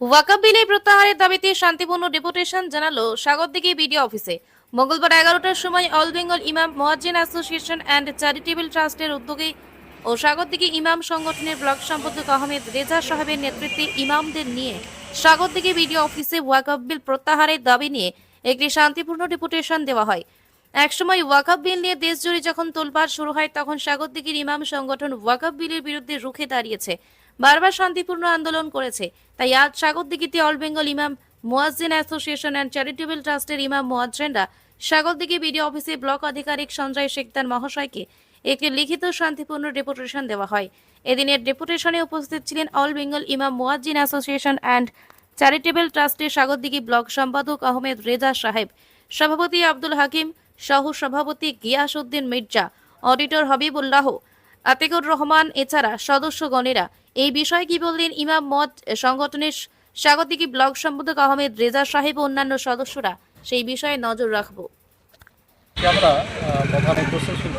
ওয়াকাব বিলে প্রত্যাহারের দাবিতে শান্তিপূর্ণ ডেপুটেশন জানালো সাগরদিঘি বিডিও অফিসে। মঙ্গলবার এগারোটার সময় অল বেঙ্গল ইমাম মোয়াজ্জিন অ্যাসোসিয়েশন অ্যান্ড চ্যারিটেবল ট্রাস্টের উদ্যোগে ও সাগরদিঘি ইমাম সংগঠনের ব্লক সম্পাদক আহমেদ রেজা সাহেবের নেতৃত্বে ইমামদের নিয়ে সাগরদিঘি বিডিও অফিসে ওয়াকাব বিল প্রত্যাহারের দাবি নিয়ে একটি শান্তিপূর্ণ ডেপুটেশন দেওয়া হয়। একসময় ওয়াকাব বিল নিয়ে দেশজুড়ে যখন তোলপাড় শুরু হয়, তখন সাগরদিঘির ইমাম সংগঠন ওয়াকাব বিলের বিরুদ্ধে রুখে দাঁড়িয়েছে। বারবার শান্তিপূর্ণ আন্দোলন করেছে। তাই আজ সাগরদিঘিতে অল বেঙ্গল ইমাম মুয়াজ্জিন অ্যাসোসিয়েশন অ্যান্ড চ্যারিটেবল ট্রাস্টের ইমাম মুয়াজ্জিনরা সাগরদিঘি বিডিও অফিসে ব্লক আধিকারিক সঞ্জয় শেখদার মহাশয়কে একটি লিখিত শান্তিপূর্ণ ডেপুটেশন দেওয়া হয়। এদিনের ডেপুটেশনে উপস্থিত ছিলেন অল বেঙ্গল ইমাম মুয়াজ্জিন অ্যাসোসিয়েশন অ্যান্ড চ্যারিটেবল ট্রাস্টের সাগরদিঘি ব্লক সম্পাদক আহমেদ রেজা সাহেব, সভাপতি আব্দুল হাকিম সহ সভাপতি গিয়াসউদ্দিন মির্জা, অডিটর হাবিবুল্লাহ আতিকুর রহমান, এছাড়া সদস্যগণেরা এই বিষয়ে কি বললেন? ইমাম মত সংগঠনের স্বাগতিকী ব্লক সম্পাদক আহমেদ রেজা সাহেব অন্যান্য সদস্যরা সেই বিষয়ে নজর রাখব। আমরা প্রধান উদ্দেশ্য ছিল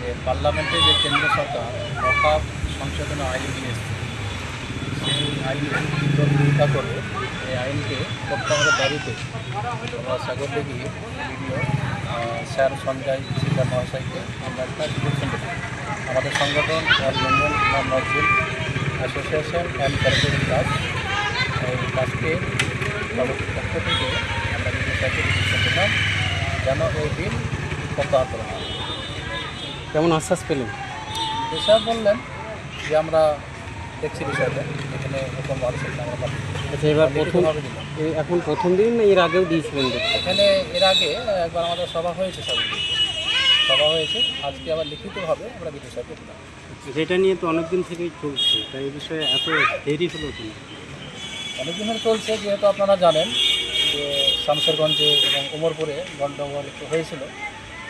যে পার্লামেন্টে যে কেন্দ্র সরকার মকাব সংশোধন আইন নিয়ে এসেছে, সেই তীব্র বিরোধিতা করে এই আইনকে প্রত্যাহারের দাবিতে আমরা সাগরদিঘি ভিডিও স্যার সঞ্জয় শিকার মহাশয়কে আমরা একটা ডিসক্রিপশন আমাদের সংগঠন all Bengal Imam Nazrul association and charitable class এই কাজকে পক্ষ থেকে আমরা ডিসক্রিপশন দিলাম যেন এই বিল প্রত্যাহার করা হয়। কেমন আশ্বাস পেলেন? এসব বললেন যে আমরা দেখছি বিষয়টা এখানে এরকম মানুষের আমরা আচ্ছা এবার প্রথম লিখিতভাবে দিলাম। এখন প্রথম দিন না এর আগেও দিয়েছিলেন এখানে এর আগে একবার আমাদের সভা হয়েছে সব সভা হয়েছে আজকে আবার লিখিতভাবে আমরা সাহেবকে দিলাম যেটা নিয়ে তো অনেকদিন থেকেই চলছে তাই এই বিষয়ে এত দেরি হলো কেন? অনেকদিন ধরে চলছে যেহেতু আপনারা জানেন যে শামশেরগঞ্জে এবং উমরপুরে গণ্ডগোল একটু হয়েছিল।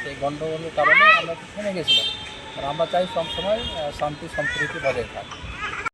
সেই গণ্ডগোলের কারণে আমরা একটু থেমে গেছিলাম। আর আমরা চাই সবসময় শান্তি সম্প্রীতি বজায় থাক।